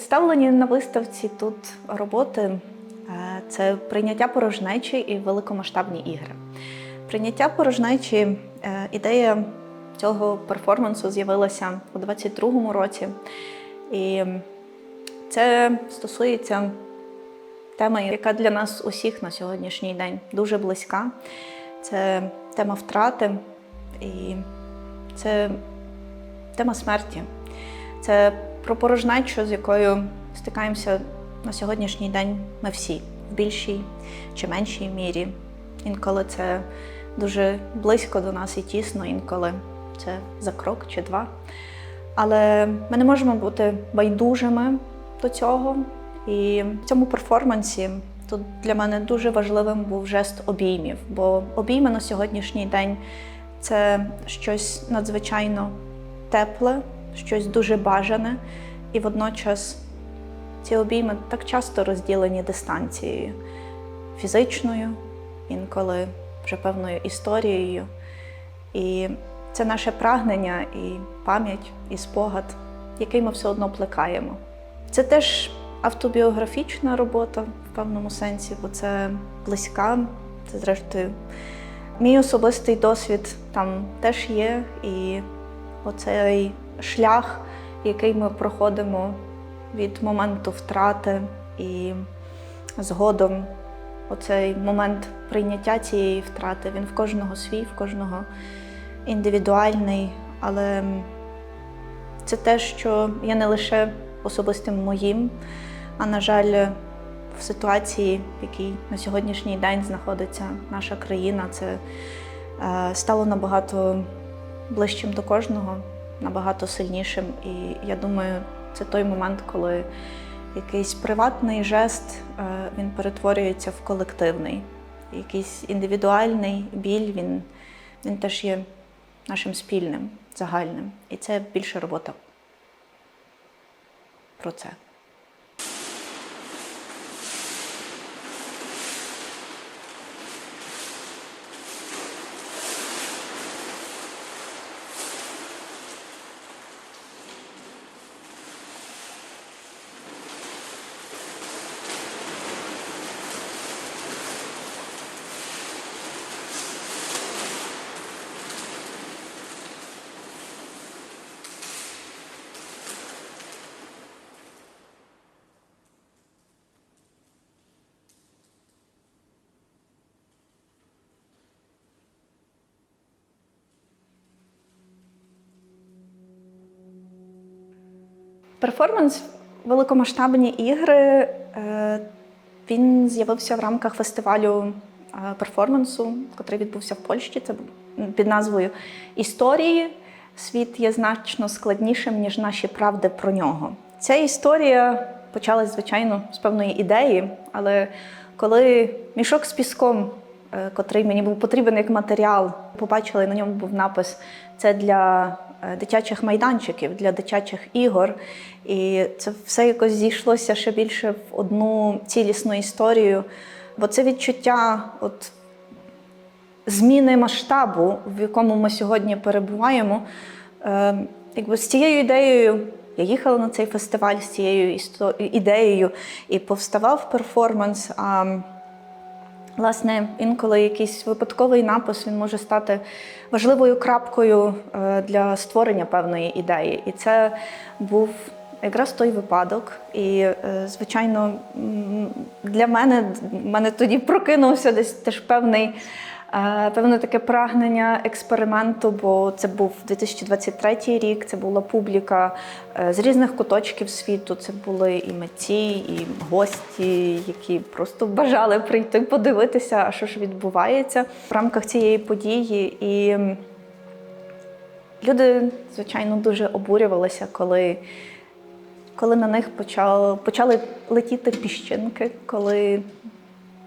Представлені на виставці тут роботи е, це прийняття порожнечі і великомасштабні ігри. Прийняття порожнечі е, ідея цього перформансу з'явилася у 22-му році. І це стосується теми, яка для нас усіх на сьогоднішній день дуже близька. Це тема втрати і це тема смерті. Це про порожнечу, з якою стикаємося на сьогоднішній день ми всі в більшій чи меншій мірі. Інколи це дуже близько до нас і тісно, інколи це за крок чи два. Але ми не можемо бути байдужими до цього. І в цьому перформансі тут для мене дуже важливим був жест обіймів, бо обійми на сьогоднішній день це щось надзвичайно тепле, щось дуже бажане, і водночас ці обійми так часто розділені дистанцією фізичною, інколи вже певною історією. І це наше прагнення і пам'ять, і спогад, який ми все одно плекаємо. Це теж автобіографічна робота в певному сенсі, бо це близька, це зрештою. Мій особистий досвід там теж є, і оцей шлях, який ми проходимо від моменту втрати і згодом оцей момент прийняття цієї втрати, він в кожного свій, в кожного індивідуальний, але це те, що є не лише особистим моїм, а на жаль, в ситуації, в якій на сьогоднішній день знаходиться наша країна, це е, стало набагато ближчим до кожного, набагато сильнішим. І я думаю, це той момент, коли якийсь приватний жест е, він перетворюється в колективний. Якийсь індивідуальний біль, він, він теж є нашим спільним, загальним. І це більше робота про це. Перформанс великомасштабні ігри. е, Він з'явився в рамках фестивалю е, перформансу, який відбувся в Польщі. Це під назвою Історії. Світ є значно складнішим, ніж наші правди про нього. Ця історія почалась, звичайно, з певної ідеї, але коли мішок з піском, е, котрий мені був потрібен як матеріал, побачили, на ньому був напис це для дитячих майданчиків, для дитячих ігор. І це все якось зійшлося ще більше в одну цілісну історію. Бо це відчуття от, зміни масштабу, в якому ми сьогодні перебуваємо. Е, якби з цією ідеєю я їхала на цей фестиваль з цією ідеєю і повставав перформанс. А Власне, інколи якийсь випадковий напис він може стати важливою крапкою е, для створення певної ідеї. І це був якраз той випадок. І, е, звичайно, для мене мене тоді прокинувся десь теж певний. Е, Певне таке прагнення експерименту, бо це був 2023 рік, це була публіка е, з різних куточків світу. Це були і митці, і гості, які просто бажали прийти подивитися, а що ж відбувається в рамках цієї події. І люди, звичайно, дуже обурювалися, коли, коли на них почали, почали летіти піщинки, коли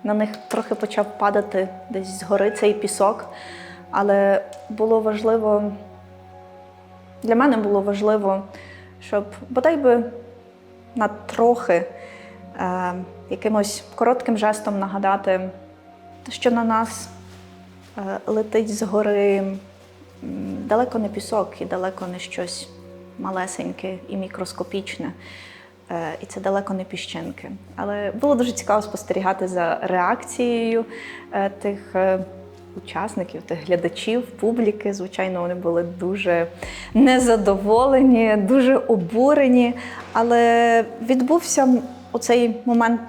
на них трохи почав падати десь згори цей пісок. Але було важливо, для мене було важливо, щоб бодай би на трохи е, якимось коротким жестом нагадати, що на нас е, летить згори далеко не пісок і далеко не щось малесеньке і мікроскопічне. Е, і це далеко не піщинки. Але було дуже цікаво спостерігати за реакцією е, тих е, учасників, тих глядачів, публіки. Звичайно, вони були дуже незадоволені, дуже обурені. Але відбувся оцей момент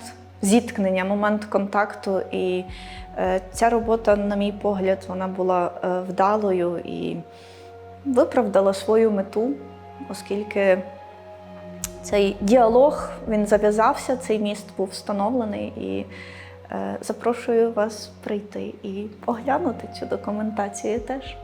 зіткнення, момент контакту. І ця робота, на мій погляд, вона була вдалою і виправдала свою мету, оскільки цей діалог він зав'язався, цей міст був встановлений. І е, запрошую вас прийти і оглянути цю документацію теж.